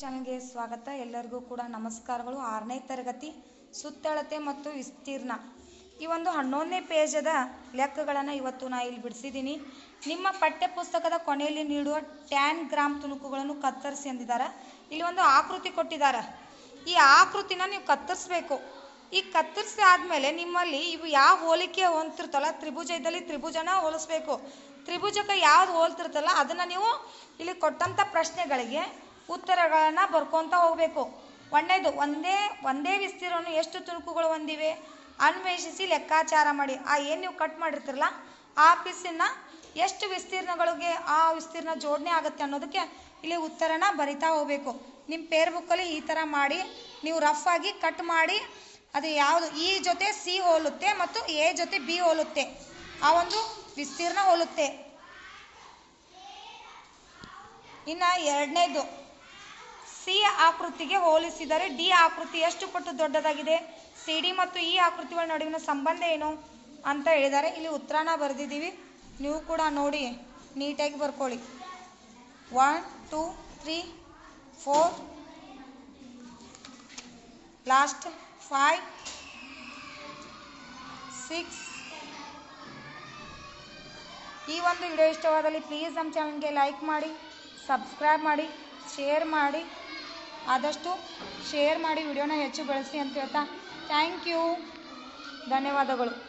ಚಾನಲ್ಗೆ ಸ್ವಾಗತ. ಎಲ್ಲರಿಗೂ ಕೂಡ ನಮಸ್ಕಾರಗಳು. ಆರನೇ ತರಗತಿ, ಸುತ್ತಳತೆ ಮತ್ತು ವಿಸ್ತೀರ್ಣ. ಈ ಒಂದು ಹನ್ನೊಂದನೇ ಪೇಜದ ಲೆಕ್ಕಗಳನ್ನು ಇವತ್ತು ನಾ ಇಲ್ಲಿ ಬಿಡಿಸಿದ್ದೀನಿ. ನಿಮ್ಮ ಪಠ್ಯಪುಸ್ತಕದ ಕೊನೆಯಲ್ಲಿ ನೀಡುವ ಟ್ಯಾನ್ ಗ್ರಾಮ್ ತುಣುಕುಗಳನ್ನು ಕತ್ತರಿಸಿ ಎಂದಿದ್ದಾರೆ. ಇಲ್ಲಿ ಒಂದು ಆಕೃತಿ ಕೊಟ್ಟಿದ್ದಾರೆ. ಈ ಆಕೃತಿನ ನೀವು ಕತ್ತರಿಸ್ಬೇಕು. ಈ ಕತ್ತರಿಸಿ ಆದಮೇಲೆ ನಿಮ್ಮಲ್ಲಿ ಇವು ಯಾವ ಹೋಲಿಕೆ ಹೊಂತಿರ್ತಲ್ಲ ತ್ರಿಭುಜ ಇದ್ದಲ್ಲಿ ತ್ರಿಭುಜನ ಹೋಲಿಸ್ಬೇಕು. ತ್ರಿಭುಜಕ್ಕೆ ಯಾವ್ದು ಹೋಲ್ತಿರ್ತಲ್ಲ, ಅದನ್ನು ನೀವು ಇಲ್ಲಿ ಕೊಟ್ಟಂಥ ಪ್ರಶ್ನೆಗಳಿಗೆ ಉತ್ತರಗಳನ್ನು ಬರ್ಕೊತ ಹೋಗಬೇಕು. ಒಂದನೇದು ಒಂದೇ ಒಂದೇ ವಿಸ್ತೀರ್ಣ ಎಷ್ಟು ತುಣುಕುಗಳು ಹೊಂದಿವೆ? ಅನ್ವೇಷಿಸಿ ಲೆಕ್ಕಾಚಾರ ಮಾಡಿ. ಆ ಏನು ನೀವು ಕಟ್ ಮಾಡಿರ್ತೀರಲ್ಲ, ಆ ಪೀಸಿನ ಎಷ್ಟು ವಿಸ್ತೀರ್ಣಗಳಿಗೆ ಆ ವಿಸ್ತೀರ್ಣ ಜೋಡಣೆ ಆಗುತ್ತೆ ಅನ್ನೋದಕ್ಕೆ ಇಲ್ಲಿ ಉತ್ತರನ ಬರಿತಾ ಹೋಗಬೇಕು. ನಿಮ್ಮ ಪೇರ್ ಬುಕ್ಕಲ್ಲಿ ಈ ಥರ ಮಾಡಿ, ನೀವು ರಫ್ ಆಗಿ ಕಟ್ ಮಾಡಿ, ಅದು ಯಾವುದು, ಈ ಜೊತೆ ಸಿ ಹೋಲುತ್ತೆ ಮತ್ತು ಎ ಜೊತೆ ಬಿ ಹೋಲುತ್ತೆ. ಆ ಒಂದು ವಿಸ್ತೀರ್ಣ ಹೋಲುತ್ತೆ. ಇನ್ನು ಎರಡನೇದು. ಸಿ ಆಕೃತಿಗೆ ಹೋಲಿಸಿದರೆ ಡಿ ಆಕೃತಿ ಎಷ್ಟು ಪಟ್ಟು ದೊಡ್ಡದಾಗಿದೆ? ಸಿ, ಡಿ ಮತ್ತು ಈ ಆಕೃತಿಗಳ ನಡುವಿನ ಸಂಬಂಧ ಏನು ಅಂತ ಹೇಳಿದ್ದಾರೆ. ಇಲ್ಲಿ ಉತ್ತರಾನ ಬರೆದಿದ್ದೀವಿ. ನೀವು ಕೂಡ ನೋಡಿ, ನೀಟಾಗಿ ಬರ್ಕೊಳ್ಳಿ. One, two, three, four, last five, six. ಈ ಒಂದು ವಿಡಿಯೋ ಇಷ್ಟವಾದಲ್ಲಿ ಪ್ಲೀಸ್ ನಮ್ಮ ಚಾನಲ್ಗೆ ಲೈಕ್ ಮಾಡಿ, ಸಬ್ಸ್ಕ್ರೈಬ್ ಮಾಡಿ, ಶೇರ್ ಮಾಡಿ. ಆದಷ್ಟು ಶೇರ್ ಮಾಡಿ ವಿಡಿಯೋನ ಹೆಚ್ಚು ಬಳಸಿ ಅಂತ ಹೇಳ್ತಾ. ಥ್ಯಾಂಕ್ ಯು ಧನ್ಯವಾದಗಳು.